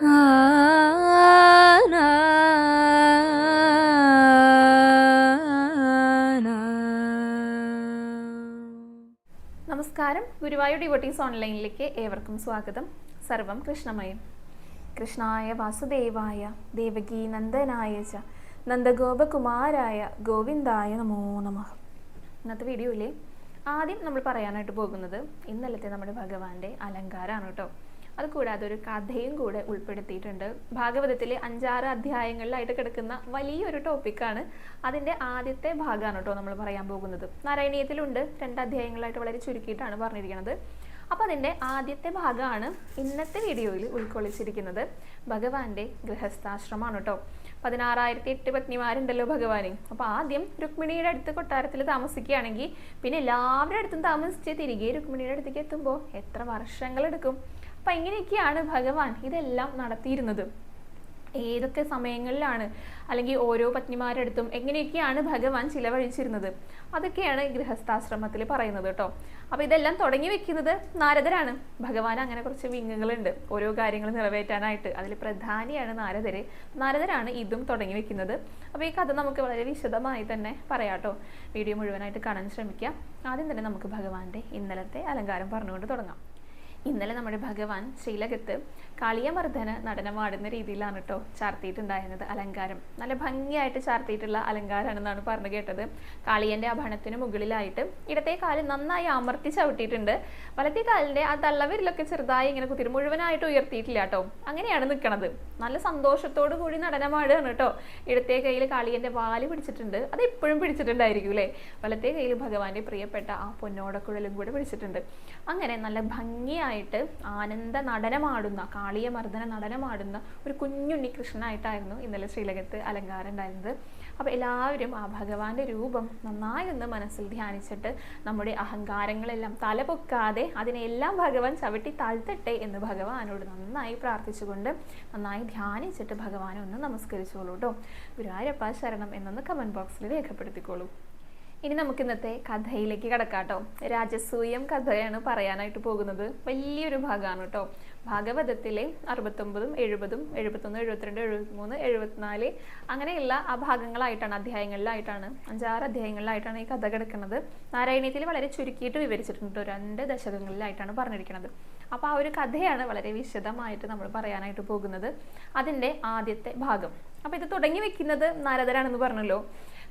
നമസ്കാരം. ഗുരുവായൂർ ഡിവോട്ടീസ് ഓൺലൈനിലേക്ക് ഏവർക്കും സ്വാഗതം. സർവം കൃഷ്ണമയം. കൃഷ്ണായ വാസുദേവായ ദേവകീ നന്ദനായ ച നന്ദഗോപകുമാരായ ഗോവിന്ദായ നമോ നമ. ഇന്നത്തെ വീഡിയോയിൽ ആദ്യം നമ്മൾ പറയാനായിട്ട് പോകുന്നത് ഇന്നലത്തെ നമ്മുടെ ഭഗവാന്റെ അലങ്കാരമാണ് കേട്ടോ. അതുകൂടാതെ ഒരു കഥയും കൂടെ ഉൾപ്പെടുത്തിയിട്ടുണ്ട്. ഭാഗവതത്തിലെ അഞ്ചാറ് അധ്യായങ്ങളിലായിട്ട് കിടക്കുന്ന വലിയൊരു ടോപ്പിക്കാണ് അതിന്റെ ആദ്യത്തെ ഭാഗമാണ് കേട്ടോ നമ്മൾ പറയാൻ പോകുന്നത്. നാരായണീയത്തിലുണ്ട്. രണ്ട് അധ്യായങ്ങളായിട്ട് വളരെ ചുരുക്കിയിട്ടാണ് പറഞ്ഞിരിക്കുന്നത്. അപ്പോൾ അതിന്റെ ആദ്യത്തെ ഭാഗമാണ് ഇന്നത്തെ വീഡിയോയിൽ ഉൾക്കൊള്ളിച്ചിരിക്കുന്നത്. ഭഗവാന്റെ ഗൃഹസ്ഥാശ്രമമാണ് കേട്ടോ. പതിനാറായിരത്തി എട്ട് പത്നിമാരുണ്ടല്ലോ ഭഗവാന്. അപ്പോൾ ആദ്യം രുക്മിണിയുടെ അടുത്ത് കൊട്ടാരത്തിൽ താമസിക്കുകയാണെങ്കിൽ പിന്നെ എല്ലാവരുടെ അടുത്തും താമസിച്ച് തിരികെ രുക്മിണിയുടെ അടുത്തേക്ക് എത്തുമ്പോൾ എത്ര വർഷങ്ങളെടുക്കും അപ്പം ഇങ്ങനെയൊക്കെയാണ് ഭഗവാൻ ഇതെല്ലാം നടത്തിയിരുന്നത്. ഏതൊക്കെ സമയങ്ങളിലാണ് അല്ലെങ്കിൽ ഓരോ പത്നിമാരുടെ അടുത്തും എങ്ങനെയൊക്കെയാണ് ഭഗവാൻ ചിലവഴിച്ചിരുന്നത്? അതൊക്കെയാണ് ഗൃഹസ്ഥാശ്രമത്തിൽ പറയുന്നത് കേട്ടോ. അപ്പോൾ ഇതെല്ലാം തുടങ്ങി വെക്കുന്നത് നാരദരാണ്. ഭഗവാൻ അങ്ങനെ കുറച്ച് വിങ്ങുകളുണ്ട്. ഓരോ കാര്യങ്ങൾ നിറവേറ്റാനായിട്ട് അതിൽ പ്രധാനിയാണ് നാരദര്. നാരദരാണ് ഇതും തുടങ്ങി വെക്കുന്നത്. അപ്പോൾ ഈ കഥ നമുക്ക് വളരെ വിശദമായി തന്നെ പറയാം കേട്ടോ. വീഡിയോ മുഴുവനായിട്ട് കാണാൻ ശ്രമിക്കാം. ആദ്യം തന്നെ നമുക്ക് ഭഗവാന്റെ ഇന്നലത്തെ അലങ്കാരം പറഞ്ഞുകൊണ്ട് തുടങ്ങാം. ഇന്നലെ നമ്മുടെ ഭഗവാൻ ശ്രീലകത്ത് കളിയമർദ്ദന നടനമാടുന്ന രീതിയിലാണ് കേട്ടോ ചാർത്തിയിട്ടുണ്ടായിരുന്നത് അലങ്കാരം. നല്ല ഭംഗിയായിട്ട് ചാർത്തിയിട്ടുള്ള അലങ്കാരമാണെന്നാണ് പറഞ്ഞു കേട്ടത്. കാളിയന്റെ അഭണത്തിന് മുകളിലായിട്ട് ഇടത്തെ കാൽ നന്നായി അമർത്തി ചവിട്ടിയിട്ടുണ്ട്. വലത്തെ കാലിന്റെ ആ തള്ളവരിലൊക്കെ ചെറുതായി ഇങ്ങനെ കുത്തിരി മുഴുവനായിട്ട് ഉയർത്തിയിട്ടില്ല കേട്ടോ അങ്ങനെയാണ് നിൽക്കണത് നല്ല സന്തോഷത്തോടു കൂടി നടനമാടുകയാണ് കേട്ടോ ഇടത്തെ കയ്യിൽ കാളിയന്റെ വാൽ പിടിച്ചിട്ടുണ്ട്. അത് എപ്പോഴും പിടിച്ചിട്ടുണ്ടായിരിക്കും അല്ലേ വലത്തെ കയ്യിൽ ഭഗവാന്റെ പ്രിയപ്പെട്ട ആ പൊന്നോടക്കുഴലും കൂടെ പിടിച്ചിട്ടുണ്ട്. അങ്ങനെ നല്ല ഭംഗിയായിട്ട് ആനന്ദ നടനമാടുന്ന കാളിയ മർദ്ദന നടനമാടുന്ന ഒരു കുഞ്ഞുണ്ണി കൃഷ്ണനായിട്ടായിരുന്നു ഇന്നലെ ശ്രീലകത്ത് അലങ്കാരം ഉണ്ടായിരുന്നത്. അപ്പോൾ എല്ലാവരും ആ ഭഗവാന്റെ രൂപം നന്നായി ഒന്ന് മനസ്സിൽ ധ്യാനിച്ചിട്ട് നമ്മുടെ അഹങ്കാരങ്ങളെല്ലാം തലപൊക്കാതെ അതിനെല്ലാം ഭഗവാൻ ചവിട്ടി താഴ്ത്തട്ടെ എന്ന് ഭഗവാനോട് നന്നായി പ്രാർത്ഥിച്ചുകൊണ്ട് നന്നായി ധ്യാനിച്ചിട്ട് ഭഗവാനെ ഒന്ന് നമസ്കരിച്ചോളൂ കേട്ടോ ഗുരുവായൂരപ്പ ശരണം എന്നൊന്ന് കമന്റ് ബോക്സിൽ രേഖപ്പെടുത്തിക്കോളൂ. ഇനി നമുക്ക് ഇന്നത്തെ കഥയിലേക്ക് കിടക്കാട്ടോ. രാജസൂയം കഥയാണ് പറയാനായിട്ട് പോകുന്നത്. വലിയൊരു ഭാഗമാണ് കേട്ടോ ഭാഗവതത്തിലെ അറുപത്തൊമ്പതും എഴുപതും എഴുപത്തൊന്ന് എഴുപത്തിരണ്ട് എഴുപത്തിമൂന്ന് എഴുപത്തിനാല് അങ്ങനെയുള്ള ആ ഭാഗങ്ങളായിട്ടാണ് അധ്യായങ്ങളിലായിട്ടാണ് അഞ്ചാറ് അധ്യായങ്ങളിലായിട്ടാണ് ഈ കഥ കിടക്കുന്നത്. നാരായണീയത്തിൽ വളരെ ചുരുക്കിയിട്ട് വിവരിച്ചിട്ടുണ്ട് രണ്ട് ദശകങ്ങളിലായിട്ടാണ് പറഞ്ഞിരിക്കുന്നത്. അപ്പോൾ ആ ഒരു കഥയാണ് വളരെ വിശദമായിട്ട് നമ്മൾ പറയാനായിട്ട് പോകുന്നത്. അതിന്റെ ആദ്യത്തെ ഭാഗം. അപ്പോൾ ഇത് തുടങ്ങി വെക്കുന്നത് നാരദരാണെന്ന് പറഞ്ഞല്ലോ.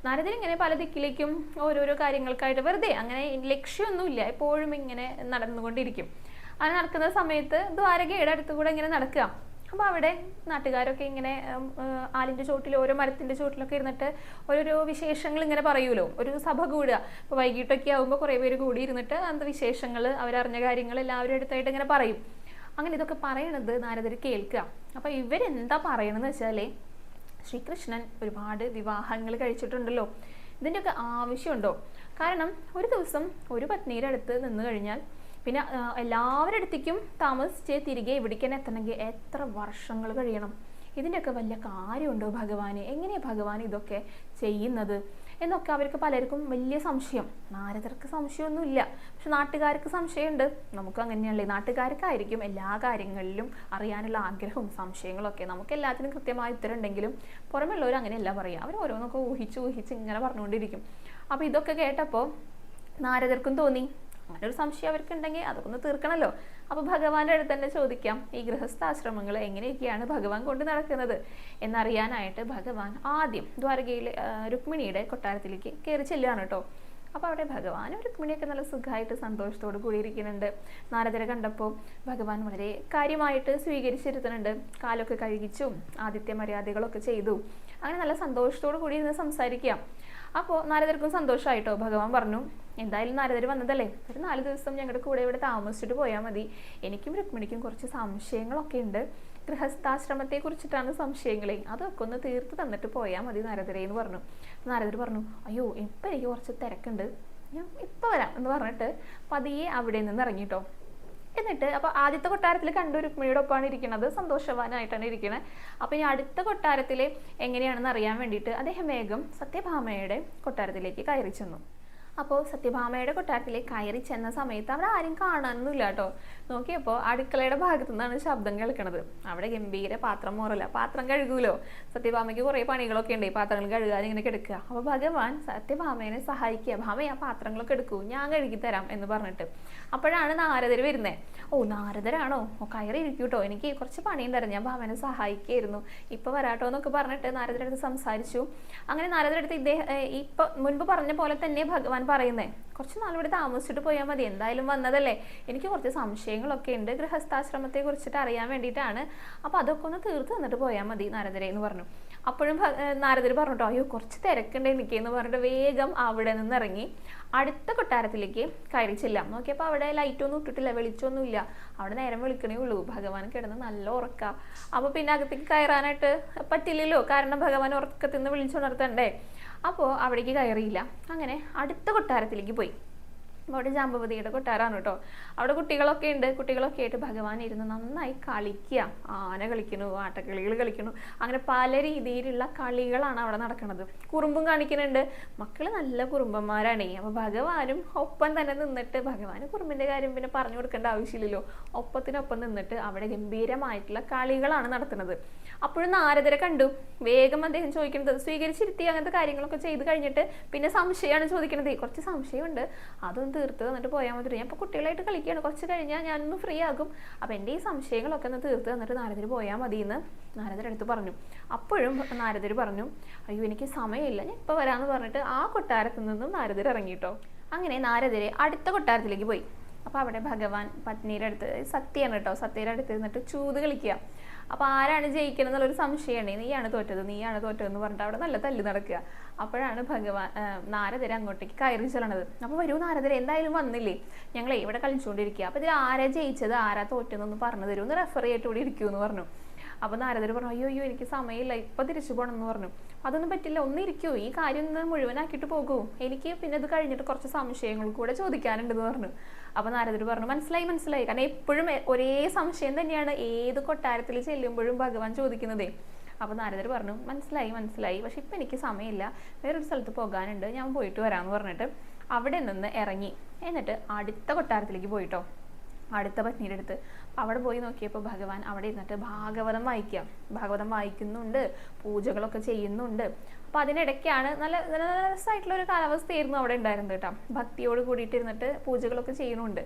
നാരദൻ ഇങ്ങനെ പല ദിക്കിലേക്കും ഓരോരോ കാര്യങ്ങൾക്കായിട്ട് വെറുതെ അങ്ങനെ ലക്ഷ്യമൊന്നുമില്ല എപ്പോഴും ഇങ്ങനെ നടന്നുകൊണ്ടിരിക്കും. അങ്ങനെ നടക്കുന്ന സമയത്ത് ദ്വാരകയുടെ അടുത്ത് കൂടെ ഇങ്ങനെ നടക്കുക. അപ്പോൾ അവിടെ നാട്ടുകാരൊക്കെ ഇങ്ങനെ ആലിന്റെ ചോട്ടിൽ ഓരോ മരത്തിന്റെ ചോട്ടിലൊക്കെ ഇരുന്നിട്ട് ഓരോരോ വിശേഷങ്ങൾ ഇങ്ങനെ പറയൂലോ ഒരു സഭ കൂടുക. ഇപ്പോൾ വൈകിട്ടൊക്കെ ആകുമ്പോൾ കുറേ പേര് കൂടി ഇരുന്നിട്ട് അന്ത വിശേഷങ്ങൾ അവരറിഞ്ഞ കാര്യങ്ങൾ എല്ലാവരും അടുത്തായിട്ട് ഇങ്ങനെ പറയും. അങ്ങനെ ഇതൊക്കെ പറയണത് നാരദർ കേൾക്കുക. അപ്പോൾ ഇവരെന്താ പറയണമെന്ന് വെച്ചാൽ ശ്രീകൃഷ്ണൻ ഒരുപാട് വിവാഹങ്ങൾ കഴിച്ചിട്ടുണ്ടല്ലോ. ഇതിന്റെയൊക്കെ ആവശ്യമുണ്ടോ? കാരണം ഒരു ദിവസം ഒരു പത്നിയുടെ അടുത്ത് നിന്ന് കഴിഞ്ഞാൽ പിന്നെ എല്ലാവരുടെ അടുത്തേക്കും താമസിച്ച് തിരികെ ഇവിടേക്ക് തന്നെ എത്തണമെങ്കിൽ എത്ര വർഷങ്ങൾ കഴിയണം? ഇതിന്റെയൊക്കെ വലിയ കാര്യമുണ്ടോ ഭഗവാന്? എങ്ങനെയാണ് ഭഗവാൻ ഇതൊക്കെ ചെയ്യുന്നത്? എന്നൊക്കെ അവർക്ക് പലർക്കും വലിയ സംശയം. നാരദർക്ക് സംശയമൊന്നുമില്ല. പക്ഷെ നാട്ടുകാർക്ക് സംശയമുണ്ട്. നമുക്ക് അങ്ങനെയല്ലേ നാട്ടുകാർക്കായിരിക്കും എല്ലാ കാര്യങ്ങളിലും അറിയാനുള്ള ആഗ്രഹവും സംശയങ്ങളൊക്കെ നമുക്ക് എല്ലാത്തിനും കൃത്യമായ ഉത്തരം ഉണ്ടെങ്കിലും പുറമെയുള്ളവർ അങ്ങനെയല്ല പറയുക. അവർ ഓരോന്നൊക്കെ ഊഹിച്ച് ഊഹിച്ച് ഇങ്ങനെ പറഞ്ഞുകൊണ്ടിരിക്കും. അപ്പോൾ ഇതൊക്കെ കേട്ടപ്പോൾ നാരദർക്കും തോന്നി. അങ്ങനെ ഒരു സംശയം അവർക്ക് ഉണ്ടെങ്കിൽ ഒന്ന് തീർക്കണമല്ലോ അപ്പോൾ ഭഗവാന്റെ അടുത്ത് തന്നെ ചോദിക്കാം ഈ ഗൃഹസ്ഥാശ്രമങ്ങൾ എങ്ങനെയൊക്കെയാണ് ഭഗവാൻ കൊണ്ട് നടക്കുന്നത്? എന്നറിയാനായിട്ട് ഭഗവാൻ ആദ്യം ദ്വാരകയിലെ രുക്മിണിയുടെ കൊട്ടാരത്തിലേക്ക് കയറി ചെല്ലുകയാണ് കേട്ടോ. അപ്പോൾ അവിടെ ഭഗവാൻ രുക്മിണിയൊക്കെ നല്ല സുഖമായിട്ട് സന്തോഷത്തോട് കൂടിയിരിക്കുന്നുണ്ട്. നാരദരെ കണ്ടപ്പോൾ ഭഗവാൻ വളരെ കാര്യമായിട്ട് സ്വീകരിച്ചിരുത്തുന്നുണ്ട്. കാലൊക്കെ കഴുകിച്ചും ആദിത്യ മര്യാദകളൊക്കെ ചെയ്തു. അങ്ങനെ നല്ല സന്തോഷത്തോട് കൂടി ഇരുന്ന് സംസാരിക്കാം. അപ്പോൾ നാരദർക്കും സന്തോഷമായിട്ടോ ഭഗവാൻ പറഞ്ഞു എന്തായാലും നാരദർ വന്നതല്ലേ? ഒരു നാല് ദിവസം ഞങ്ങളുടെ കൂടെ ഇവിടെ താമസിച്ചിട്ട് പോയാൽ മതി. എനിക്കും രുക്മിണിക്കും കുറച്ച് സംശയങ്ങളൊക്കെ ഉണ്ട് ഗൃഹസ്ഥാശ്രമത്തെ കുറിച്ചിട്ടാണ് സംശയങ്ങളെ. അതൊക്കെ ഒന്ന് തീർത്ത് തന്നിട്ട് പോയാൽ മതി നാരദരെ എന്ന് പറഞ്ഞു. നാരദർ പറഞ്ഞു അയ്യോ ഇപ്പം എനിക്ക് കുറച്ച് തിരക്കുണ്ട്. ഞാൻ ഇപ്പം വരാം എന്ന് പറഞ്ഞിട്ട് പതിയെ അവിടെ നിന്ന് ഇറങ്ങിട്ടോ. എന്നിട്ട് അപ്പോൾ ആദ്യത്തെ കൊട്ടാരത്തിൽ കണ്ടു രുക്മിണിയുടെ ഒപ്പമാണ് ഇരിക്കുന്നത് സന്തോഷവാനായിട്ടാണ് ഇരിക്കുന്നത് അപ്പോൾ ഇനി അടുത്ത കൊട്ടാരത്തിൽ എങ്ങനെയാണെന്ന് അറിയാൻ വേണ്ടിയിട്ട് അദ്ദേഹം വേഗം സത്യഭാമയുടെ കൊട്ടാരത്തിലേക്ക് കയറി ചെന്നു. അപ്പോൾ സത്യഭാമയുടെ കൊട്ടാരത്തിലേക്ക് കയറി ചെന്ന സമയത്ത് അവിടെ ആരും കാണാനൊന്നുമില്ല കേട്ടോ. നോക്കിയപ്പോൾ അടുക്കളയുടെ ഭാഗത്തു നിന്നാണ് ശബ്ദം കേൾക്കുന്നത് അവിടെ ഗംഭീര പാത്രം മോറല. പാത്രം കഴുകൂലോ? സത്യഭാമയ്ക്ക് കുറേ പണികളൊക്കെ ഉണ്ട്. ഈ പാത്രങ്ങൾ കഴുകാൻ ഇങ്ങനെ കിടക്കുക. അപ്പോൾ ഭഗവാൻ സത്യഭാമയെ സഹായിക്കുക. ഭാമ ആ പാത്രങ്ങളൊക്കെ എടുക്കൂ. ഞാൻ കഴുകി തരാം എന്ന് പറഞ്ഞിട്ട്. അപ്പോഴാണ് നാരദർ വരുന്നത് ഓ നാരദരാണോ? ഓ കയറി ഇരിക്കൂ കേട്ടോ എനിക്ക് കുറച്ച് പണിയും പണിയുണ്ടായിരുന്നു ഞാൻ ഭാമനെ സഹായിക്കായിരുന്നു. ഇപ്പോൾ വരാട്ടോ എന്നൊക്കെ പറഞ്ഞിട്ട് നാരദരടുത്ത് സംസാരിച്ചു. അങ്ങനെ നാരദരടുത്ത് ഇദ്ദേഹം ഇപ്പൊ മുൻപ് പറഞ്ഞ പോലെ തന്നെ ഭഗവാൻ പറയുന്നേ. കുറച്ച് നാൾ ഇവിടെ താമസിച്ചിട്ട് പോയാൽ മതി. എന്തായാലും വന്നതല്ലേ. എനിക്ക് കുറച്ച് സംശയങ്ങളൊക്കെ ഉണ്ട്. ഗൃഹസ്ഥാശ്രമത്തെ കുറിച്ചിട്ട് അറിയാൻ വേണ്ടിയിട്ടാണ്. അപ്പോൾ അതൊക്കെ ഒന്ന് തീർത്ത് തന്നിട്ട് പോയാൽ മതി നാരദരെ എന്ന് പറഞ്ഞു. അപ്പോഴും നാരദർ പറഞ്ഞിട്ടോ അയ്യോ കുറച്ച് തിരക്കുണ്ട് എനിക്ക് എന്ന് പറഞ്ഞിട്ട് വേഗം അവിടെ നിന്ന് ഇറങ്ങി. അടുത്ത കൊട്ടാരത്തിലേക്ക് കയറി ചെല്ലാം. നോക്കിയപ്പോൾ അവിടെ ലൈറ്റൊന്നും ഇട്ടിട്ടില്ല വെളിച്ചൊന്നുമില്ല അവിടെ നേരം വിളിക്കണേ ഉള്ളൂ. ഭഗവാൻ കിടന്ന് നല്ല ഉറക്ക. അപ്പോൾ പിന്നെ അകത്തേക്ക് കയറാനായിട്ട് പറ്റില്ലല്ലോ. കാരണം ഭഗവാൻ ഉറക്കത്തിൽ നിന്ന് വിളിച്ചുണർത്തണ്ടേ. അപ്പോൾ അവിടേക്ക് കയറിയില്ല. അങ്ങനെ അടുത്ത കൊട്ടാരത്തിലേക്ക് പോയി. അവിടെ ജാമ്പവതിയുടെ കൊട്ടാരാണ് കേട്ടോ. അവിടെ കുട്ടികളൊക്കെ ഉണ്ട്. കുട്ടികളൊക്കെ ആയിട്ട് ഭഗവാൻ ഇരുന്ന് നന്നായി കളിക്കുക. ആന കളിക്കുന്നു ആട്ടക്കളികൾ കളിക്കുന്നു. അങ്ങനെ പല രീതിയിലുള്ള കളികളാണ് അവിടെ നടക്കുന്നത്. കുറുമ്പും കാണിക്കുന്നുണ്ട്. മക്കൾ നല്ല കുറുമ്പന്മാരാണേ. അപ്പോൾ ഭഗവാനും ഒപ്പം തന്നെ നിന്നിട്ട് ഭഗവാന് കുറുമ്പിന്റെ കാര്യം പിന്നെ പറഞ്ഞു കൊടുക്കേണ്ട ആവശ്യമില്ലല്ലോ. ഒപ്പത്തിനൊപ്പം നിന്നിട്ട് അവിടെ ഗംഭീരമായിട്ടുള്ള കളികളാണ് നടത്തുന്നത്. അപ്പോഴും നാരദരെ കണ്ടു. വേഗം അദ്ദേഹം ചോദിക്കുന്നത് സ്വീകരിച്ചിരുത്തി? അങ്ങനത്തെ കാര്യങ്ങളൊക്കെ ചെയ്ത് കഴിഞ്ഞിട്ട് പിന്നെ സംശയമാണ് ചോദിക്കുന്നത്. കുറച്ച് സംശയമുണ്ട്. അതൊന്ന് തീർത്ത് തന്നിട്ട് പോയാൽ മതി. ഞാൻ ഇപ്പോൾ കുട്ടികളായിട്ട് കളിക്കുകയാണ്. കുറച്ച് കഴിഞ്ഞാൽ ഞാനൊന്ന് ഫ്രീ ആകും. അപ്പോൾ എന്റെ ഈ സംശയങ്ങളൊക്കെ ഒന്ന് തീർത്ത് തന്നിട്ട് നാരദർ പോയാൽ മതി എന്ന് നാരദരടുത്ത് പറഞ്ഞു. അപ്പോഴും നാരദർ പറഞ്ഞു അയ്യോ എനിക്ക് സമയമില്ല. ഞാൻ ഇപ്പോൾ വരാന്ന് പറഞ്ഞിട്ട് ആ കൊട്ടാരത്തിൽ നിന്നും നാരദർ ഇറങ്ങിട്ടോ അങ്ങനെ നാരദര് അടുത്ത കൊട്ടാരത്തിലേക്ക് പോയി. അപ്പോൾ അവിടെ ഭഗവാൻ പത്നിയുടെ അടുത്ത് സത്യയാണ് കേട്ടോ സത്യയുടെ അടുത്ത് നിന്നിട്ട് ചൂത് കളിക്കുക. അപ്പോൾ ആരാണ് ജയിക്കുന്നത് എന്നുള്ളൊരു സംശയമുണ്ട് നീയാണ് തോറ്റത് നീയാണ് തോറ്റത് എന്ന് പറഞ്ഞിട്ട് അവിടെ നല്ല തല്ലി നടക്കുക. അപ്പോഴാണ് ഭഗവാൻ നാരദരെ അങ്ങോട്ടേക്ക് കയറി ചെല്ലണത്. അപ്പോൾ വരൂ നാരദരെ എന്തായാലും വന്നില്ലേ? ഞങ്ങൾ ഇവിടെ കളിച്ചുകൊണ്ടിരിക്കുക. അപ്പോൾ ഇതിൽ ആരാ ജയിച്ചത് ആരാ തോറ്റതെന്നൊന്ന് പറഞ്ഞു തരൂ. റെഫർ ചെയ്തിട്ട് ഇരിക്കൂ എന്ന് പറഞ്ഞു. അപ്പോൾ നാരദർ പറഞ്ഞു അയ്യോ അയ്യോ എനിക്ക് സമയമില്ല ഇപ്പൊ തിരിച്ചു പോകണം എന്ന് പറഞ്ഞു അതൊന്നും പറ്റില്ല ഒന്ന് ഇരിക്കൂ. ഈ കാര്യം ഒന്ന് മുഴുവനാക്കിയിട്ട് പോകൂ. എനിക്ക് പിന്നെ ഇത് കഴിഞ്ഞിട്ട് കുറച്ച് സംശയങ്ങൾ കൂടെ ചോദിക്കാനുണ്ടെന്ന് പറഞ്ഞു. അപ്പോൾ നാരദർ പറഞ്ഞു മനസ്സിലായി മനസ്സിലായി. കാരണം എപ്പോഴും ഒരേ സംശയം തന്നെയാണ് ഏത് കൊട്ടാരത്തിൽ ചെല്ലുമ്പോഴും ഭഗവാൻ ചോദിക്കുന്നതേ. അപ്പോൾ നാരദർ പറഞ്ഞു മനസ്സിലായി മനസ്സിലായി. പക്ഷെ ഇപ്പം എനിക്ക് സമയമില്ല. വേറൊരു സ്ഥലത്ത് പോകാനുണ്ട്. ഞാൻ പോയിട്ട് വരാമെന്ന് പറഞ്ഞിട്ട് അവിടെ നിന്ന് ഇറങ്ങി. എന്നിട്ട് അടുത്ത കൊട്ടാരത്തിലേക്ക് പോയിട്ടോ. അടുത്ത പത്നിയുടെ അടുത്ത്. അവിടെ പോയി നോക്കിയപ്പോൾ ഭഗവാൻ അവിടെ ഇരുന്നിട്ട് ഭാഗവതം വായിക്കുക ഭാഗവതം വായിക്കുന്നുണ്ട്. പൂജകളൊക്കെ ചെയ്യുന്നുണ്ട്. അപ്പോൾ അതിനിടയ്ക്കാണ് നല്ല നല്ല രസമായിട്ടുള്ള ഒരു കാലാവസ്ഥയായിരുന്നു അവിടെ ഉണ്ടായിരുന്നത് കേട്ടോ. ഭക്തിയോട് കൂടിയിട്ട് ഇരുന്നിട്ട് പൂജകളൊക്കെ ചെയ്യുന്നുണ്ട്.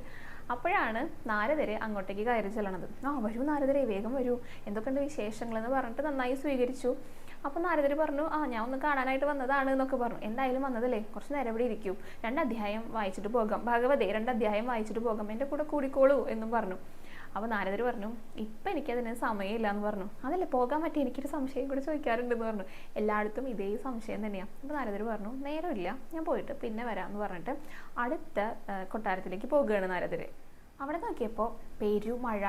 അപ്പോഴാണ് നാരദരെ അങ്ങോട്ടേക്ക് കയറി ചെല്ലണത്. ആ വരൂ നാരദരെ വേഗം വരൂ. എന്തൊക്കെയുണ്ട് വിശേഷങ്ങൾ എന്ന് പറഞ്ഞിട്ട് നന്നായി സ്വീകരിച്ചു. അപ്പോൾ നാരദർ പറഞ്ഞു ആ ഞാൻ ഒന്ന് കാണാനായിട്ട് വന്നതാണ് എന്നൊക്കെ പറഞ്ഞു. എന്തായാലും വന്നതല്ലേ കുറച്ച് നേരം ഇവിടെ ഇരിക്കൂ. രണ്ട് അധ്യായം വായിച്ചിട്ട് പോകാം. ഭഗവതേ രണ്ട് അധ്യായം വായിച്ചിട്ട് പോകാം. എന്റെ കൂടെ കൂടിക്കോളൂ എന്നും പറഞ്ഞു. അപ്പോൾ നാരദർ പറഞ്ഞു ഇപ്പം എനിക്കതിന് സമയമില്ല എന്ന് പറഞ്ഞു. അതല്ലേ പോകാൻ പറ്റി എനിക്കൊരു സംശയം കൂടി ചോദിക്കാറുണ്ടെന്ന് പറഞ്ഞു. എല്ലായിടത്തും ഇതേ സംശയം തന്നെയാണ് അപ്പോൾ നാരദർ പറഞ്ഞു നേരമില്ല ഞാൻ പോയിട്ട് പിന്നെ വരാം എന്ന് പറഞ്ഞിട്ട് അടുത്ത കൊട്ടാരത്തിലേക്ക് പോകുകയാണ് നാരദർ അവിടെ നോക്കിയപ്പോൾ പെരു മഴ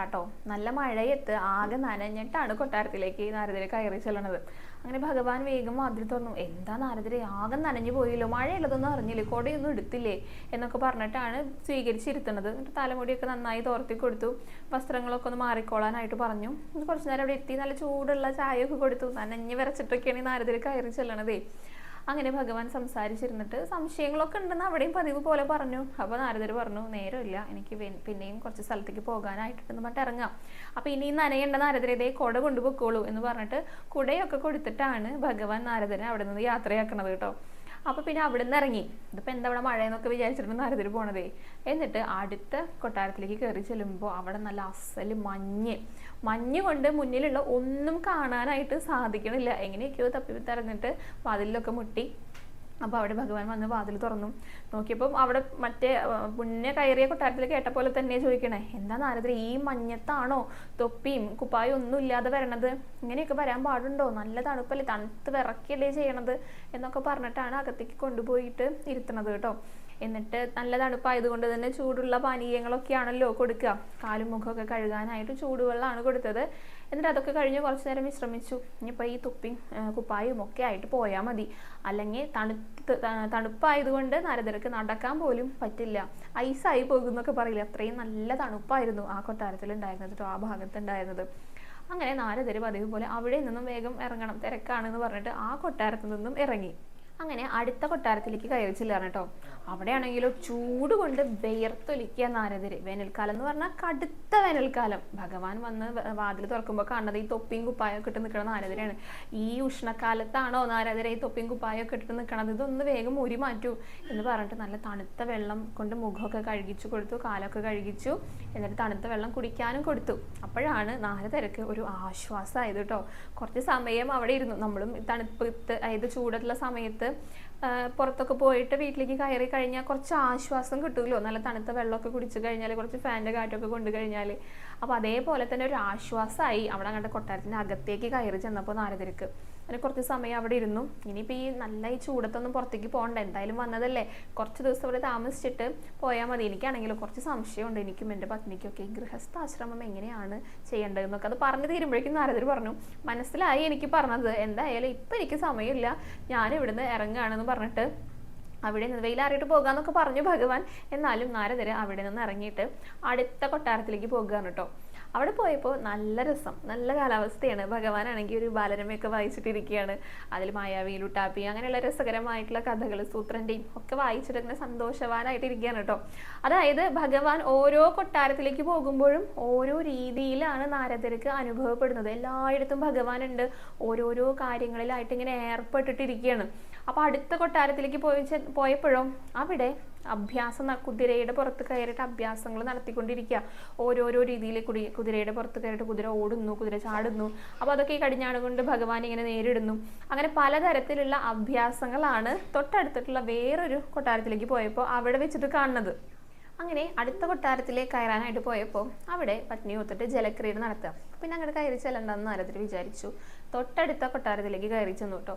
നല്ല മഴയത്ത് ആകെ നനഞ്ഞിട്ടാണ് കൊട്ടാരത്തിലേക്ക് നാരദരെ കയറി ചെല്ലണത്. അങ്ങനെ ഭഗവാൻ വേഗം വാതിൽ തുറന്നു. എന്താ നാരദരെ ആകെ നനഞ്ഞു പോയല്ലോ. മഴയുള്ളതൊന്നും അറിഞ്ഞില്ലേ? കൊടയൊന്നും എടുത്തില്ലേ? എന്നൊക്കെ പറഞ്ഞിട്ടാണ് സ്വീകരിച്ചിരുത്തുന്നത്. എന്നിട്ട് തലമുടിയൊക്കെ നന്നായി തോർത്തി കൊടുത്തു. വസ്ത്രങ്ങളൊക്കെ ഒന്ന് മാറിക്കോളാനായിട്ട് പറഞ്ഞു. കുറച്ചു നേരം അവിടെ എത്തി. നല്ല ചൂടുള്ള ചായയൊക്കെ കൊടുത്തു. നനഞ്ഞ് വിറച്ചിട്ടൊക്കെയാണ് ഈ നാരദരെ കയറി ചെല്ലണതേ. അങ്ങനെ ഭഗവാൻ സംസാരിച്ചിരുന്നിട്ട് സംശയങ്ങളൊക്കെ ഉണ്ടെന്ന് അവിടെയും പതിവ് പോലെ പറഞ്ഞു. അപ്പോൾ നാരദർ പറഞ്ഞു നേരമില്ല എനിക്ക് പിന്നെയും കുറച്ച് സ്ഥലത്തേക്ക് പോകാനായിട്ടുണ്ട് പറഞ്ഞിട്ട് ഇറങ്ങാം. അപ്പോൾ ഇനി നനയേണ്ട നാരദരെ കുട കൊണ്ടുപോയിക്കോളൂ എന്ന് പറഞ്ഞിട്ട് കുടയൊക്കെ കൊടുത്തിട്ടാണ് ഭഗവാൻ നാരദനെ അവിടെ നിന്ന് യാത്രയാക്കണത് കേട്ടോ. അപ്പോൾ പിന്നെ അവിടെ നിന്ന് ഇറങ്ങി. ഇതിപ്പോൾ എന്താ അവിടെ മഴയെന്നൊക്കെ വിചാരിച്ചിരുന്നു നരതിരി പോണതേ. എന്നിട്ട് അടുത്ത കൊട്ടാരത്തിലേക്ക് കയറി ചെല്ലുമ്പോൾ അവിടെ നല്ല അസൽ മഞ്ഞ്. മഞ്ഞ് കൊണ്ട് മുന്നിലുള്ള ഒന്നും കാണാനായിട്ട് സാധിക്കണില്ല. എങ്ങനെയൊക്കെയോ തപ്പി തെരഞ്ഞിട്ട് വാതിലിലൊക്കെ മുട്ടി അപ്പോൾ അവിടെ ഭഗവാൻ വന്ന് വാതിൽ തുറന്നു. നോക്കിയപ്പോൾ അവിടെ മറ്റേ പുണ്യ കയറിയ കൊട്ടാരത്തിൽ കേട്ട പോലെ തന്നെ ചോദിക്കണേ. എന്താ നാരദർ ഈ മഞ്ഞത്താണോ? തൊപ്പിയും കുപ്പായും ഒന്നും ഇല്ലാതെ വരണത്? ഇങ്ങനെയൊക്കെ വരാൻ പാടുണ്ടോ? നല്ല തണുപ്പല്ലേ? തണുത്ത് വിറക്കല്ലേ ചെയ്യണത്? എന്നൊക്കെ പറഞ്ഞിട്ടാണ് അകത്തേക്ക് കൊണ്ടുപോയിട്ട് ഇരുത്തണത് കേട്ടോ. എന്നിട്ട് നല്ല തണുപ്പായതുകൊണ്ട് തന്നെ ചൂടുള്ള പാനീയങ്ങളൊക്കെയാണല്ലോ കൊടുക്കുക. കാലും മുഖമൊക്കെ കഴുകാനായിട്ട് ചൂടുവെള്ളമാണ് കൊടുത്തത്. എന്നിട്ട് അതൊക്കെ കഴിഞ്ഞ് കുറച്ച് നേരം വിശ്രമിച്ചു. ഇനിയിപ്പോൾ ഈ തുപ്പിയും കുപ്പായും ഒക്കെ ആയിട്ട് പോയാൽ മതി. അല്ലെങ്കിൽ തണുത്ത് തണുപ്പായതുകൊണ്ട് നരതിരക്ക് നടക്കാൻ പോലും പറ്റില്ല. ഐസായി പോകുന്നൊക്കെ പറയില്ല? അത്രയും നല്ല തണുപ്പായിരുന്നു ആ കൊട്ടാരത്തിൽ ഉണ്ടായിരുന്നത് ട്ടോ, ആ ഭാഗത്ത് ഉണ്ടായിരുന്നത് അങ്ങനെ നാരദര് പതിവ് പോലെ അവിടെ നിന്നും വേഗം ഇറങ്ങണം തിരക്കാണെന്ന് പറഞ്ഞിട്ട് ആ കൊട്ടാരത്തിൽ നിന്നും ഇറങ്ങി. അങ്ങനെ അടുത്ത കൊട്ടാരത്തിലേക്ക് കയറി ചെല്ലുകയാണ് കേട്ടോ. അവിടെയാണെങ്കിലോ ചൂട് കൊണ്ട് വിയർത്തൊലിക്കുക നാരദര്. വേനൽക്കാലം എന്ന് പറഞ്ഞാൽ കടുത്ത വേനൽക്കാലം. ഭഗവാൻ വന്ന് വാതിൽ തുറക്കുമ്പോൾ കാണുന്നത് ഈ തൊപ്പിയും കുപ്പായൊക്കെ ഇട്ട് നിൽക്കുന്ന നാരദരാണ്. ഈ ഉഷ്ണക്കാലത്താണോ നാരദര ഈ തൊപ്പിയും കുപ്പായൊക്കെ ഇട്ടിട്ട് നിൽക്കണത്? ഇതൊന്ന് വേഗം ഊരി മാറ്റൂ എന്ന് പറഞ്ഞിട്ട് നല്ല തണുത്ത വെള്ളം കൊണ്ട് മുഖമൊക്കെ കഴുകിച്ചു കൊടുത്തു കാലൊക്കെ കഴുകിച്ചു. എന്നിട്ട് തണുത്ത വെള്ളം കുടിക്കാനും കൊടുത്തു. അപ്പോഴാണ് നാരദരക്ക് ഒരു ആശ്വാസമായത് കേട്ടോ. കുറച്ച് സമയം അവിടെ ഇരുന്നു. നമ്മളും തണുപ്പ് അതായത് ചൂടുള്ള സമയത്ത് ആ, പുറത്തൊക്കെ പോയിട്ട് വീട്ടിലേക്ക് കയറി കഴിഞ്ഞാൽ കുറച്ച് ആശ്വാസം കിട്ടുമല്ലോ നല്ല തണുത്ത വെള്ളമൊക്കെ കുടിച്ചു കഴിഞ്ഞാൽ കുറച്ച് ഫാന്റെ കാറ്റൊക്കെ കൊണ്ടു കഴിഞ്ഞാൽ അപ്പോൾ അതേപോലെ തന്നെ ഒരു ആശ്വാസമായി അവിടെ അങ്ങോട്ട് കൊട്ടാരത്തിന്റെ അകത്തേക്ക് കയറി ചെന്നപ്പോൾ നാരദർക്ക്. അങ്ങനെ കുറച്ച് സമയം അവിടെ ഇരുന്നു. ഇനിയിപ്പോൾ ഈ നല്ല ഈ ചൂടത്തൊന്നും പുറത്തേക്ക് പോകണ്ട. എന്തായാലും വന്നതല്ലേ. കുറച്ച് ദിവസം ഇവിടെ താമസിച്ചിട്ട് പോയാൽ മതി. എനിക്കാണെങ്കിലും കുറച്ച് സംശയമുണ്ട്. എനിക്കും എന്റെ പത്നിക്കൊക്കെ ഗൃഹസ്ഥാശ്രമം എങ്ങനെയാണ് ചെയ്യേണ്ടതെന്നൊക്കെ. അത് പറഞ്ഞു തീരുമ്പോഴേക്കും നാരദർ പറഞ്ഞു മനസ്സിലായി എനിക്ക് പറഞ്ഞത്. എന്തായാലും ഇപ്പം എനിക്ക് സമയമില്ല. ഞാൻ ഇവിടുന്ന് ഇറങ്ങുകയാണെന്ന് പറഞ്ഞിട്ട് അവിടെ നിന്ന് വെയിലാറിയിട്ട് പോകാമെന്നൊക്കെ പറഞ്ഞു ഭഗവാൻ. എന്നാലും നാരദർ അവിടെ നിന്ന് ഇറങ്ങിയിട്ട് അടുത്ത കൊട്ടാരത്തിലേക്ക് പോകുകയാണ് കേട്ടോ. അവിടെ പോയപ്പോൾ നല്ല രസം നല്ല കാലാവസ്ഥയാണ്. ഭഗവാനാണെങ്കിൽ ഒരു ബാലരമയൊക്കെ വായിച്ചിട്ടിരിക്കുകയാണ് അതിൽ മായാവി ലുട്ടാപ്പി അങ്ങനെയുള്ള രസകരമായിട്ടുള്ള കഥകൾ സൂത്രന്റെയും ഒക്കെ വായിച്ചിട്ട് സന്തോഷവാനായിട്ടിരിക്കുകയാണ് കേട്ടോ. അതായത് ഭഗവാൻ ഓരോ കൊട്ടാരത്തിലേക്ക് പോകുമ്പോഴും ഓരോ രീതിയിലാണ് നാരദർക്ക് അനുഭവപ്പെടുന്നത്. എല്ലായിടത്തും ഭഗവാനുണ്ട്. ഓരോരോ കാര്യങ്ങളിലായിട്ട് ഇങ്ങനെ ഏർപ്പെട്ടിട്ടിരിക്കുകയാണ് അപ്പോൾ അടുത്ത കൊട്ടാരത്തിലേക്ക് പോയി പോയപ്പോഴോ അവിടെ അഭ്യാസം കുതിരയുടെ പുറത്ത് കയറിയിട്ട് അഭ്യാസങ്ങൾ നടത്തിക്കൊണ്ടിരിക്കുക. ഓരോരോ രീതിയിൽ കുടി കുതിരയുടെ പുറത്ത് കയറിയിട്ട് കുതിര ഓടുന്നു കുതിര ചാടുന്നു. അപ്പോൾ അതൊക്കെ ഈ കടിഞ്ഞാണ് കൊണ്ട് ഭഗവാൻ ഇങ്ങനെ നേരിടുന്നു. അങ്ങനെ പലതരത്തിലുള്ള അഭ്യാസങ്ങളാണ് തൊട്ടടുത്തിട്ടുള്ള വേറൊരു കൊട്ടാരത്തിലേക്ക് പോയപ്പോൾ അവിടെ വെച്ചിട്ട് കാണുന്നത്. അങ്ങനെ അടുത്ത കൊട്ടാരത്തിലേക്ക് കയറാനായിട്ട് പോയപ്പോൾ അവിടെ പത്നി ഒത്തിട്ട് ജലക്രീഡ നടത്തുക. പിന്നെ അങ്ങോട്ട് കയറി ചെല്ലണ്ടെന്ന് ആരത്തിൽ വിചാരിച്ചു. തൊട്ടടുത്ത കൊട്ടാരത്തിലേക്ക് കയറി ചെന്നു കേട്ടോ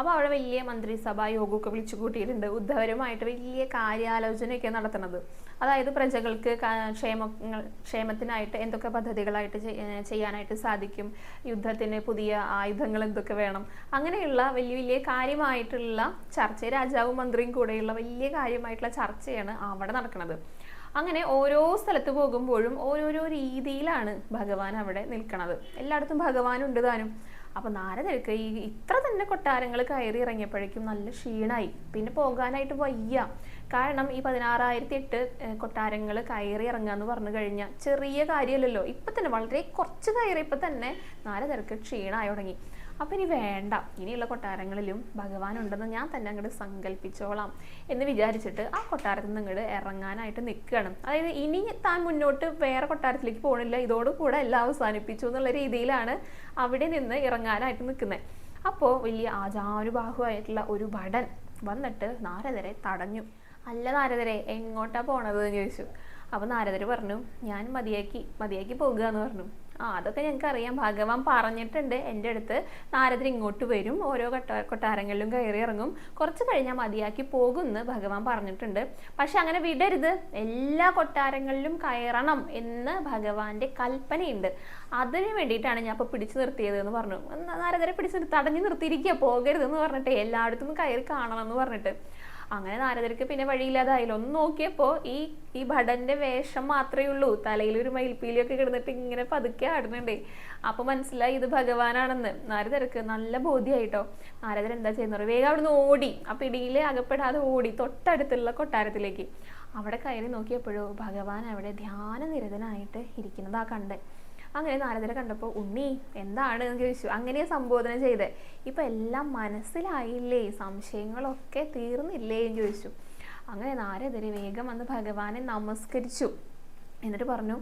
അപ്പോൾ അവിടെ വലിയ മന്ത്രിസഭാ യോഗമൊക്കെ വിളിച്ചു കൂട്ടിയിട്ടുണ്ട്. ഉദ്ധവരുമായിട്ട് വലിയ കാര്യാലോചനയൊക്കെ നടത്തുന്നത് അതായത് പ്രജകൾക്ക് ക്ഷേമങ്ങൾ ക്ഷേമത്തിനായിട്ട് എന്തൊക്കെ പദ്ധതികളായിട്ട് ചെയ്യാനായിട്ട് സാധിക്കും? യുദ്ധത്തിന് പുതിയ ആയുധങ്ങൾ എന്തൊക്കെ വേണം? അങ്ങനെയുള്ള വലിയ വലിയ കാര്യമായിട്ടുള്ള ചർച്ച രാജാവും മന്ത്രിയും കൂടെയുള്ള വലിയ കാര്യമായിട്ടുള്ള ചർച്ചയാണ് അവിടെ നടക്കുന്നത് അങ്ങനെ ഓരോ സ്ഥലത്ത് പോകുമ്പോഴും ഓരോരോ രീതിയിലാണ് ഭഗവാൻ അവിടെ നിൽക്കുന്നത് എല്ലായിടത്തും ഭഗവാനുണ്ട് താനും. അപ്പൊ നാരദർക്ക് ഈ ഇത്ര തന്നെ കൊട്ടാരങ്ങൾ കയറി ഇറങ്ങിയപ്പോഴേക്കും നല്ല ക്ഷീണായി. പിന്നെ പോകാനായിട്ട് വയ്യ. കാരണം ഈ പതിനാറായിരത്തി എട്ട് കൊട്ടാരങ്ങൾ കയറി ഇറങ്ങുക എന്ന് പറഞ്ഞു കഴിഞ്ഞാൽ ചെറിയ കാര്യമല്ലല്ലോ ഇപ്പൊ തന്നെ വളരെ കുറച്ച് കയറിയപ്പോ തന്നെ നാരദർക്ക് ക്ഷീണമായി തുടങ്ങി. അപ്പൊ ഇനി വേണ്ട. ഇനിയുള്ള കൊട്ടാരങ്ങളിലും ഭഗവാൻ ഉണ്ടെന്ന് ഞാൻ തന്നെ അങ്ങോട്ട് സങ്കല്പിച്ചോളാം എന്ന് വിചാരിച്ചിട്ട് ആ കൊട്ടാരത്തിൽ നിന്ന് അങ്ങോട്ട് ഇറങ്ങാനായിട്ട് നിൽക്കുകയാണ് അതായത് ഇനി താൻ മുന്നോട്ട് വേറെ കൊട്ടാരത്തിലേക്ക് പോകണില്ല ഇതോടുകൂടെ എല്ലാം അവസാനിപ്പിച്ചു എന്നുള്ള രീതിയിലാണ് അവിടെ നിന്ന് ഇറങ്ങാനായിട്ട് നിൽക്കുന്നത് അപ്പോൾ വലിയ ആചാനുബാഹുവായിട്ടുള്ള ഒരു ഭടൻ വന്നിട്ട് നാരദരെ തടഞ്ഞു. അല്ല നാരദരെ എങ്ങോട്ടാണ് പോണത്? എന്ന് ചോദിച്ചു. അപ്പോൾ നാരദർ പറഞ്ഞു ഞാൻ മതിയാക്കി മതിയാക്കി പോകുക എന്ന് പറഞ്ഞു. ആ അതൊക്കെ ഞങ്ങൾക്ക് അറിയാം. ഭഗവാൻ പറഞ്ഞിട്ടുണ്ട് എന്റെ അടുത്ത്. നാരദർ ഇങ്ങോട്ട് വരും. ഓരോ കൊട്ട കൊട്ടാരങ്ങളിലും കയറി ഇറങ്ങും. കുറച്ച് കഴിഞ്ഞാൽ മതിയാക്കി പോകുമെന്ന് ഭഗവാൻ പറഞ്ഞിട്ടുണ്ട്. പക്ഷെ അങ്ങനെ വിടരുത്. എല്ലാ കൊട്ടാരങ്ങളിലും കയറണം എന്ന് ഭഗവാന്റെ കൽപ്പനയുണ്ട്. അതിന് വേണ്ടിയിട്ടാണ് ഞാൻ ഇപ്പോൾ പിടിച്ചു നിർത്തിയത് എന്ന് പറഞ്ഞു. നാരദരെ പിടിച്ച് തടഞ്ഞു നിർത്തിയിരിക്കുക. പോകരുത് എന്ന് പറഞ്ഞിട്ട് എല്ലായിടത്തും കയറി കാണണം എന്ന് പറഞ്ഞിട്ട്. അങ്ങനെ നാരദർക്ക് പിന്നെ വഴിയില്ലാതായില്ല. ഒന്ന് നോക്കിയപ്പോൾ ഈ ഈ ഭടന്റെ വേഷം മാത്രമേ ഉള്ളൂ. തലയിൽ ഒരു മയിൽപ്പീലിയൊക്കെ കിടന്നിട്ട് ഇങ്ങനെ പതുക്കെ ആടുന്നുണ്ടേ. അപ്പൊ മനസ്സിലായി ഇത് ഭഗവാനാണെന്ന്. നാരദർക്ക് നല്ല ബോധ്യായിട്ടോ. നാരദർ എന്താ ചെയ്യുന്നത് വേഗം അവിടുന്ന് ഓടി. ആ പിടിയിൽ അകപ്പെടാതെ ഓടി തൊട്ടടുത്തുള്ള കൊട്ടാരത്തിലേക്ക്. അവിടെ കയറി നോക്കിയപ്പോഴോ ഭഗവാൻ അവിടെ ധ്യാനനിരതനായിട്ട് ഇരിക്കുന്നതാ കണ്ടേ. അങ്ങനെ നാരദരെ കണ്ടപ്പോൾ ഉണ്ണി എന്താണ്? എന്ന് ചോദിച്ചു. അങ്ങനെ സംബോധന ചെയ്തേ. ഇപ്പം എല്ലാം മനസ്സിലായില്ലേ? സംശയങ്ങളൊക്കെ തീർന്നില്ലേ എന്ന് ചോദിച്ചു. അങ്ങനെ നാരദര് വേഗം വന്ന് ഭഗവാനെ നമസ്കരിച്ചു. എന്നിട്ട് പറഞ്ഞു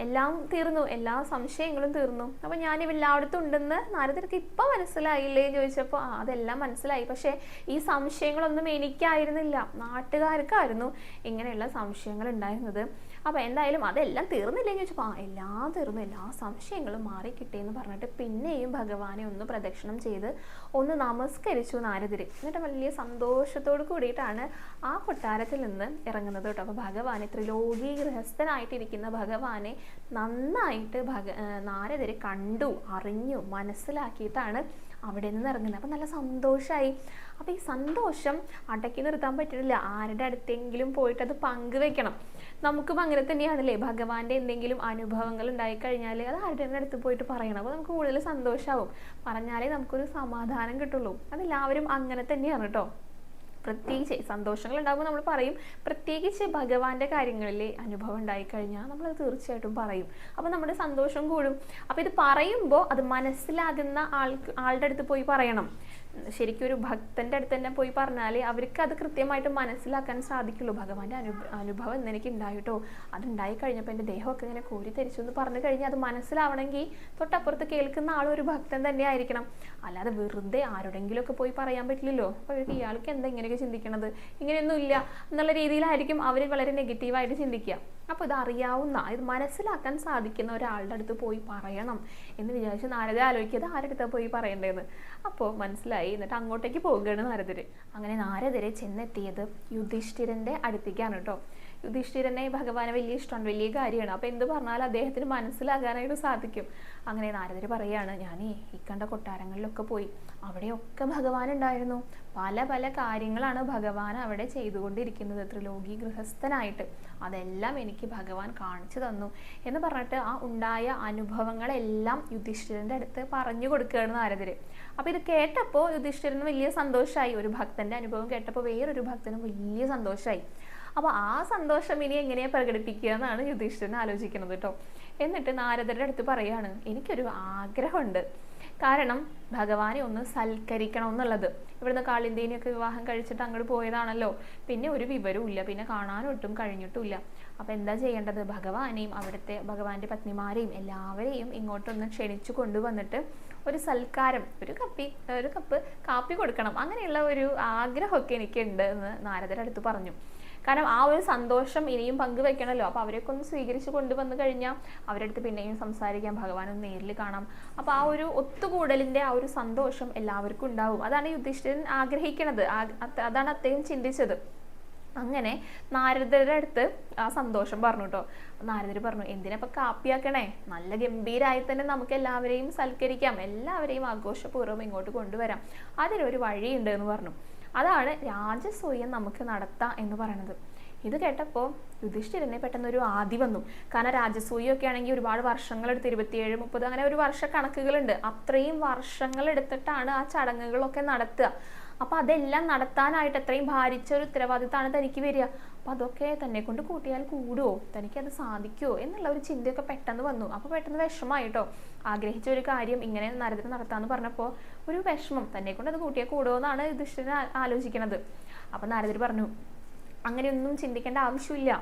എല്ലാം തീർന്നു. എല്ലാ സംശയങ്ങളും തീർന്നു. അപ്പൊ ഞാൻ എല്ലായിടത്തും ഉണ്ടെന്ന് നാരദർക്ക് ഇപ്പൊ മനസ്സിലായില്ലേ? എന്ന് ചോദിച്ചപ്പോൾ അതെല്ലാം മനസ്സിലായി. പക്ഷേ ഈ സംശയങ്ങളൊന്നും എനിക്കായിരുന്നില്ല. നാട്ടുകാർക്കായിരുന്നു ഇങ്ങനെയുള്ള സംശയങ്ങൾ ഉണ്ടായിരുന്നത്. അപ്പൊ എന്തായാലും അതെല്ലാം തീർന്നില്ലെന്ന് ചോദിച്ചപ്പോൾ ആ എല്ലാം തീർന്നു. എല്ലാ സംശയങ്ങളും മാറിക്കിട്ടേ എന്ന് പറഞ്ഞിട്ട് പിന്നെയും ഭഗവാനെ ഒന്ന് പ്രദക്ഷിണം ചെയ്ത് ഒന്ന് നമസ്കരിച്ചു നാരദര്. എന്നിട്ട് വലിയ സന്തോഷത്തോട് കൂടിയിട്ടാണ് ആ കൊട്ടാരത്തിൽ നിന്ന് ഇറങ്ങുന്നത് കേട്ടോ. അപ്പോൾ ഭഗവാനെ ത്രിലോകി ഗൃഹസ്ഥനായിട്ടിരിക്കുന്ന ഭഗവാനെ നന്നായിട്ട് ഭഗ നാരദര് കണ്ടു അറിഞ്ഞു മനസ്സിലാക്കിയിട്ടാണ് അവിടെ നിന്ന് ഇറങ്ങുന്നത്. അപ്പം നല്ല സന്തോഷമായി അപ്പം ഈ സന്തോഷം അടക്കി നിർത്താൻ പറ്റില്ല ആരുടെ അടുത്തെങ്കിലും പോയിട്ട് അത് പങ്കുവെക്കണം. നമുക്കും അങ്ങനെ തന്നെയാണല്ലേ? ഭഗവാന്റെ എന്തെങ്കിലും അനുഭവങ്ങൾ ഉണ്ടായി കഴിഞ്ഞാൽ അത് ആരുടെ അടുത്ത് പോയിട്ട് പറയണം. അപ്പോൾ നമുക്ക് കൂടുതൽ സന്തോഷമാവും പറഞ്ഞാലേ നമുക്കൊരു സമാധാനം കിട്ടുള്ളൂ. അതെല്ലാവരും അങ്ങനെ തന്നെയാണ് കേട്ടോ. പ്രത്യേകിച്ച് സന്തോഷങ്ങൾ ഉണ്ടാകുമ്പോൾ നമ്മൾ പറയും പ്രത്യേകിച്ച് ഭഗവാന്റെ കാര്യങ്ങളിൽ അനുഭവം ഉണ്ടായിക്കഴിഞ്ഞാൽ നമ്മളത് തീർച്ചയായിട്ടും പറയും. അപ്പോൾ നമ്മുടെ സന്തോഷം കൂടും. അപ്പോൾ ഇത് പറയുമ്പോൾ അത് മനസ്സിലാകുന്ന ആൾക്ക് ആളുടെ അടുത്ത് പോയി പറയണം. ശരിക്കും ഒരു ഭക്തന്റെ അടുത്ത് തന്നെ പോയി പറഞ്ഞാൽ അവർക്ക് അത് കൃത്യമായിട്ട് മനസ്സിലാക്കാൻ സാധിക്കുള്ളൂ. ഭഗവാന്റെ അനു അനുഭവം എന്ന് എനിക്ക് ഉണ്ടായിട്ടോ അത് ഉണ്ടായി കഴിഞ്ഞപ്പോൾ എന്റെ ദേഹമൊക്കെ ഇങ്ങനെ കോരി തരിച്ചു എന്ന് പറഞ്ഞു കഴിഞ്ഞാൽ അത് മനസ്സിലാവണമെങ്കിൽ തൊട്ടപ്പുറത്ത് കേൾക്കുന്ന ആളും ഒരു ഭക്തൻ തന്നെ ആയിരിക്കണം. അല്ലാതെ വെറുതെ ആരോടെങ്കിലുമൊക്കെ പോയി പറയാൻ പറ്റില്ലല്ലോ. അപ്പോൾ ഇയാൾക്ക് എന്താ ഇങ്ങനെയൊക്കെ ചിന്തിക്കണത്? ഇങ്ങനെയൊന്നും ഇല്ല എന്നുള്ള രീതിയിലായിരിക്കും അവർ വളരെ നെഗറ്റീവായിട്ട് ചിന്തിക്കുക അപ്പോൾ ഇത് അറിയാവുന്ന ഇത് മനസ്സിലാക്കാൻ സാധിക്കുന്ന ഒരാളുടെ അടുത്ത് പോയി പറയണം എന്ന് വിചാരിച്ച് നാരദ ആലോചിക്കുക. ആരുടെ അടുത്ത് പോയി പറയേണ്ടതെന്ന് അപ്പോൾ മനസ്സിലായി. എന്നിട്ട് അങ്ങോട്ടേക്ക് പോകുകയാണ് നാരദര്. അങ്ങനെ നാരദരെ ചെന്നെത്തിയത് യുധിഷ്ഠിരന്റെ അടുത്തേക്കാണ് കേട്ടോ യുധിഷ്ഠിരനെ ഭഗവാനെ വലിയ ഇഷ്ടമാണ് വലിയ കാര്യമാണ്. അപ്പോൾ എന്ത് പറഞ്ഞാലും അദ്ദേഹത്തിന് മനസ്സിലാകാനായിട്ട് സാധിക്കും. അങ്ങനെ നാരദര് പറയാണ് ഞാൻ ഈ കണ്ട കൊട്ടാരങ്ങളിലൊക്കെ പോയി അവിടെയൊക്കെ ഭഗവാൻ ഉണ്ടായിരുന്നു. പല പല കാര്യങ്ങളാണ് ഭഗവാൻ അവിടെ ചെയ്തുകൊണ്ടിരിക്കുന്നത് ത്രിലോകി ഗൃഹസ്ഥനായിട്ട്. അതെല്ലാം എനിക്ക് ഭഗവാൻ കാണിച്ചു തന്നു. എന്ന് പറഞ്ഞിട്ട് ആ ഉണ്ടായ അനുഭവങ്ങളെല്ലാം യുധിഷ്ഠിരന്റെ അടുത്ത് പറഞ്ഞു കൊടുക്കുകയാണ് നാരദര്. അപ്പോൾ ഇത് കേട്ടപ്പോൾ യുധിഷ്ഠിരന് വലിയ സന്തോഷമായി ഒരു ഭക്തന്റെ അനുഭവം കേട്ടപ്പോൾ വേറൊരു ഭക്തനും വലിയ സന്തോഷമായി അപ്പോൾ ആ സന്തോഷം ഇനി എങ്ങനെയാ പ്രകടിപ്പിക്കുക എന്നാണ് യുധിഷ്ഠിരൻ ആലോചിക്കുന്നത് കേട്ടോ. എന്നിട്ട് നാരദരുടെ അടുത്ത് പറയാണ് എനിക്കൊരു ആഗ്രഹമുണ്ട്. കാരണം ഭഗവാനെ ഒന്ന് സൽക്കരിക്കണം എന്നുള്ളത്. ഇവിടുന്ന് കാളിന്തേനെയൊക്കെ വിവാഹം കഴിച്ചിട്ട് അങ്ങോട്ട് പോയതാണല്ലോ. പിന്നെ ഒരു വിവരവും ഇല്ല. പിന്നെ കാണാനൊട്ടും കഴിഞ്ഞിട്ടുമില്ല അപ്പോൾ എന്താ ചെയ്യേണ്ടത്? ഭഗവാനെയും അവിടുത്തെ ഭഗവാന്റെ പത്നിമാരെയും എല്ലാവരെയും ഇങ്ങോട്ടൊന്ന് ക്ഷണിച്ചു കൊണ്ടുവന്നിട്ട് ഒരു സൽക്കാരം ഒരു കപ്പി ഒരു കപ്പ് കാപ്പി കൊടുക്കണം. അങ്ങനെയുള്ള ഒരു ആഗ്രഹമൊക്കെ എനിക്കുണ്ട് എന്ന് നാരദരുടെ അടുത്ത് പറഞ്ഞു. കാരണം ആ ഒരു സന്തോഷം ഇനിയും പങ്കുവെക്കണമല്ലോ അപ്പോൾ അവരെയൊക്കെ ഒന്ന് സ്വീകരിച്ച് കൊണ്ടുവന്നു കഴിഞ്ഞാൽ അവരുടെ അടുത്ത് പിന്നെയും സംസാരിക്കാം ഭഗവാനൊന്ന് നേരിൽ കാണാം. അപ്പോൾ ആ ഒരു ഒത്തുകൂടലിന്റെ ആ ഒരു സന്തോഷം എല്ലാവർക്കും ഉണ്ടാവും. അതാണ് യുധിഷ്ഠിരൻ ആഗ്രഹിക്കണത്. അതാണ് അദ്ദേഹം ചിന്തിച്ചത്. അങ്ങനെ നാരദരുടെ അടുത്ത് ആ സന്തോഷം പറഞ്ഞു കേട്ടോ നാരദർ പറഞ്ഞു എന്തിനപ്പോൾ കാപ്പിയാക്കണേ? നല്ല ഗംഭീരമായി തന്നെ നമുക്ക് എല്ലാവരെയും സൽക്കരിക്കാം. എല്ലാവരെയും ആഘോഷപൂർവം ഇങ്ങോട്ട് കൊണ്ടുവരാം. അതിനൊരു വഴിയുണ്ട് എന്ന് പറഞ്ഞു. അതാണ് രാജസൂയം നമുക്ക് നടത്താം എന്ന് പറയുന്നത് ഇത് കേട്ടപ്പോൾ യുധിഷ്ഠിരനെ പെട്ടെന്ന് ഒരു ആദി വന്നു. കാരണം രാജസൂയൊക്കെ ആണെങ്കിൽ ഒരുപാട് വർഷങ്ങളെടുത്ത് ഇരുപത്തിയേഴ് മുപ്പത് അങ്ങനെ ഒരു വർഷ കണക്കുകളുണ്ട്. അത്രയും വർഷങ്ങളെടുത്തിട്ടാണ് ആ ചടങ്ങുകളൊക്കെ നടത്തുക. അപ്പം അതെല്ലാം നടത്താനായിട്ട് അത്രയും ഭാരിച്ച ഒരു ഉത്തരവാദിത്തമാണ് തനിക്ക് വരിക. അപ്പോൾ അതൊക്കെ തന്നെ കൊണ്ട് കൂട്ടിയാൽ കൂടുമോ തനിക്കത് സാധിക്കുമോ എന്നുള്ള ഒരു ചിന്തയൊക്കെ പെട്ടെന്ന് വന്നു. അപ്പോൾ പെട്ടെന്ന് വിഷമമായിട്ടോ ആഗ്രഹിച്ച ഒരു കാര്യം ഇങ്ങനെ നരത്തിന് നടത്താമെന്ന് പറഞ്ഞപ്പോൾ ഒരു വിഷമം. തന്നെ കൊണ്ട് അത് കൂട്ടിയാൽ കൂടുമോ എന്നാണ് യുധിഷ്ഠിരൻ ആലോചിക്കുന്നത് അപ്പോൾ നാരദർ പറഞ്ഞു അങ്ങനെയൊന്നും ചിന്തിക്കേണ്ട ആവശ്യമില്ല.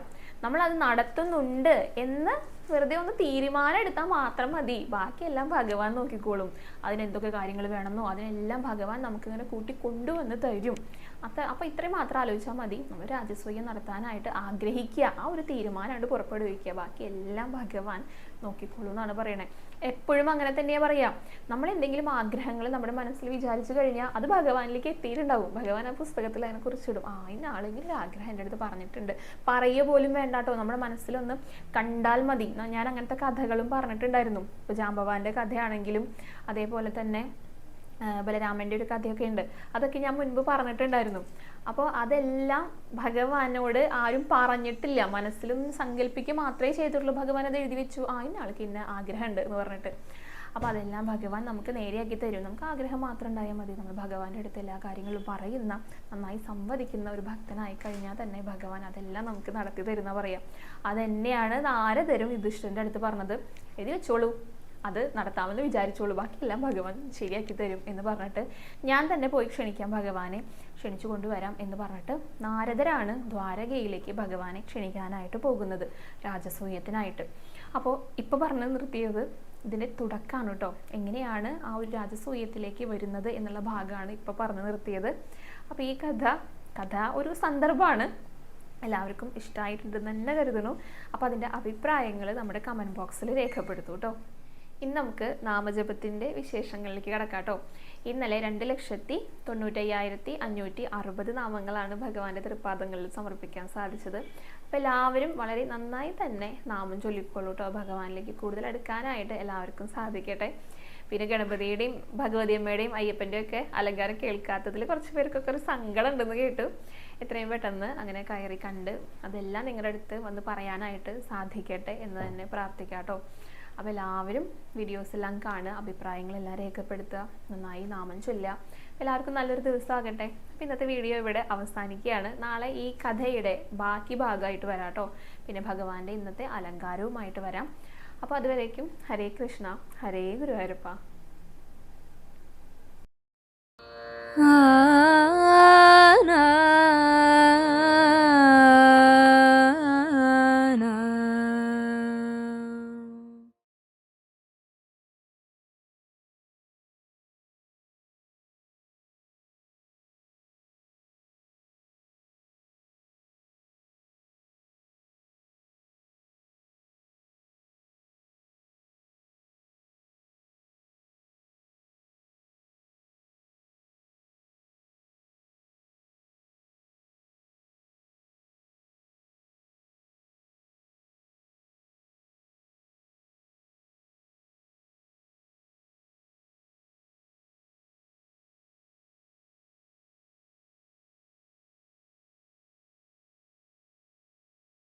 നമ്മൾ അത് നടത്തുന്നുണ്ട് എന്ന് വെറുതെ ഒന്ന് തീരുമാനം എടുത്താൽ മാത്രം മതി. ബാക്കിയെല്ലാം ഭഗവാൻ നോക്കിക്കോളും. അതിനെന്തൊക്കെ കാര്യങ്ങൾ വേണമെന്നോ അതിനെല്ലാം ഭഗവാൻ നമുക്കിങ്ങനെ കൂട്ടി കൊണ്ടുവന്ന് തരും. അത്ര അപ്പോൾ ഇത്രയും മാത്രം ആലോചിച്ചാൽ മതി. നമ്മൾ രാജസൂയം നടത്താനായിട്ട് ആഗ്രഹിക്കുക. ആ ഒരു തീരുമാനമായിട്ട് പുറപ്പെടുവിക്കുക. ബാക്കി എല്ലാം ഭഗവാൻ നോക്കിക്കോളൂ എന്നാണ് പറയണേ. എപ്പോഴും അങ്ങനെ തന്നെയാണ് പറയാം. നമ്മൾ എന്തെങ്കിലും ആഗ്രഹങ്ങൾ നമ്മുടെ മനസ്സിൽ വിചാരിച്ചു കഴിഞ്ഞാൽ അത് ഭഗവാനിലേക്ക് എത്തിയിട്ടുണ്ടാവും. ഭഗവാൻ ആ പുസ്തകത്തിൽ അതിനെ കുറിച്ചിടും ആ ഇന്ന ആളെങ്കിലും ഒരു ആഗ്രഹം എന്റെ അടുത്ത് പറഞ്ഞിട്ടുണ്ട്. പറയുക പോലും വേണ്ടാട്ടോ. നമ്മുടെ മനസ്സിലൊന്ന് കണ്ടാൽ മതി. ഞാൻ അങ്ങനത്തെ കഥകളും പറഞ്ഞിട്ടുണ്ടായിരുന്നു. ഇപ്പോൾ ജാമ്പവാന്റെ കഥയാണെങ്കിലും അതേപോലെ തന്നെ ബലരാമന്റെ ഒരു കഥയൊക്കെ ഉണ്ട്. അതൊക്കെ ഞാൻ മുൻപ് പറഞ്ഞിട്ടുണ്ടായിരുന്നു. അപ്പോൾ അതെല്ലാം ഭഗവാനോട് ആരും പറഞ്ഞിട്ടില്ല. മനസ്സിലും സങ്കല്പിക്കുക മാത്രമേ ചെയ്തിട്ടുള്ളൂ. ഭഗവാൻ അത് എഴുതി വെച്ചു. ആ ഇന്ന ആൾക്ക് ഇന്ന ആഗ്രഹമുണ്ട് എന്ന് പറഞ്ഞിട്ട്. അപ്പോൾ അതെല്ലാം ഭഗവാൻ നമുക്ക് നേരെയാക്കി തരും. നമുക്ക് ആഗ്രഹം മാത്രം ഉണ്ടായാൽ മതി. നമ്മൾ ഭഗവാന്റെ അടുത്ത് എല്ലാ കാര്യങ്ങളും പറയുന്ന നന്നായി സംവദിക്കുന്ന ഒരു ഭക്തനായി കഴിഞ്ഞാൽ തന്നെ ഭഗവാൻ അതെല്ലാം നമുക്ക് നടത്തി തരുന്ന പറയാം. അതെന്നെയാണ് നാരദരും യുധിഷ്ഠിരന്റെ അടുത്ത് പറഞ്ഞത്. എഴുതി വെച്ചോളൂ. അത് നടത്താമെന്ന് വിചാരിച്ചോളൂ. ബാക്കിയെല്ലാം ഭഗവാൻ ശരിയാക്കി തരും എന്ന് പറഞ്ഞിട്ട് ഞാൻ തന്നെ പോയി ക്ഷണിക്കാം ഭഗവാനെ. ക്ഷണിച്ചു കൊണ്ടുവരാം എന്ന് പറഞ്ഞിട്ട് നാരദരാണ് ദ്വാരകയിലേക്ക് ഭഗവാനെ ക്ഷണിക്കാനായിട്ട് പോകുന്നത് രാജസൂയത്തിനായിട്ട്. അപ്പോൾ ഇപ്പോൾ പറഞ്ഞ് നിർത്തിയത് ഇതിന്റെ തുടക്കമാണ് കേട്ടോ. എങ്ങനെയാണ് ആ ഒരു രാജസൂയത്തിലേക്ക് വരുന്നത് എന്നുള്ള ഭാഗമാണ് ഇപ്പോൾ പറഞ്ഞു നിർത്തിയത്. അപ്പോൾ ഈ കഥ കഥ ഒരു സന്ദർഭമാണ്. എല്ലാവർക്കും ഇഷ്ടമായിട്ടുണ്ടെന്ന് തന്നെ കരുതുന്നു. അപ്പോൾ അതിന്റെ അഭിപ്രായങ്ങൾ നമ്മുടെ കമന്റ് ബോക്സിൽ രേഖപ്പെടുത്തും കേട്ടോ. ഇന്ന് നമുക്ക് നാമജപത്തിന്റെ വിശേഷങ്ങളിലേക്ക് കടക്കാട്ടോ ഇന്നലെ രണ്ട് ലക്ഷത്തി തൊണ്ണൂറ്റയ്യായിരത്തി അഞ്ഞൂറ്റി അറുപത് നാമങ്ങളാണ് ഭഗവാന്റെ തൃപ്പാദങ്ങളിൽ സമർപ്പിക്കാൻ സാധിച്ചത്. അപ്പോൾ എല്ലാവരും വളരെ നന്നായി തന്നെ നാമം ചൊല്ലിക്കോളൂ കേട്ടോ. ഭഗവാനിലേക്ക് കൂടുതൽ അടുക്കാനായിട്ട് എല്ലാവർക്കും സാധിക്കട്ടെ. പിന്നെ ഗണപതിയുടെയും ഭഗവതി അമ്മയുടെയും അയ്യപ്പന്റെയും ഒക്കെ അലങ്കാരം കേൾക്കാത്തതിൽ കുറച്ച് പേർക്കൊക്കെ ഒരു സങ്കടം ഉണ്ടെന്ന് കേട്ടു. എത്രയും പെട്ടെന്ന് അങ്ങനെ കയറി കണ്ട് അതെല്ലാം നിങ്ങളുടെ അടുത്ത് വന്ന് പറയാനായിട്ട് സാധിക്കട്ടെ എന്ന് തന്നെ പ്രാർത്ഥിക്കാം കേട്ടോ. അപ്പോൾ എല്ലാവരും വീഡിയോസ് എല്ലാം കാണുക അഭിപ്രായങ്ങളെല്ലാം രേഖപ്പെടുത്തുക നന്നായി നാമം ചൊല്ലുക. എല്ലാവർക്കും നല്ലൊരു ദിവസമാകട്ടെ. അപ്പോൾ ഇന്നത്തെ വീഡിയോ ഇവിടെ അവസാനിക്കുകയാണ്. നാളെ ഈ കഥയുടെ ബാക്കി ഭാഗമായിട്ട് വരാം കേട്ടോ. പിന്നെ ഭഗവാന്റെ ഇന്നത്തെ അലങ്കാരവുമായിട്ട് വരാം. അപ്പോൾ അതുവരേക്കും ഹരേ കൃഷ്ണ ഹരേ ഗുരുവായൂരപ്പ. ആ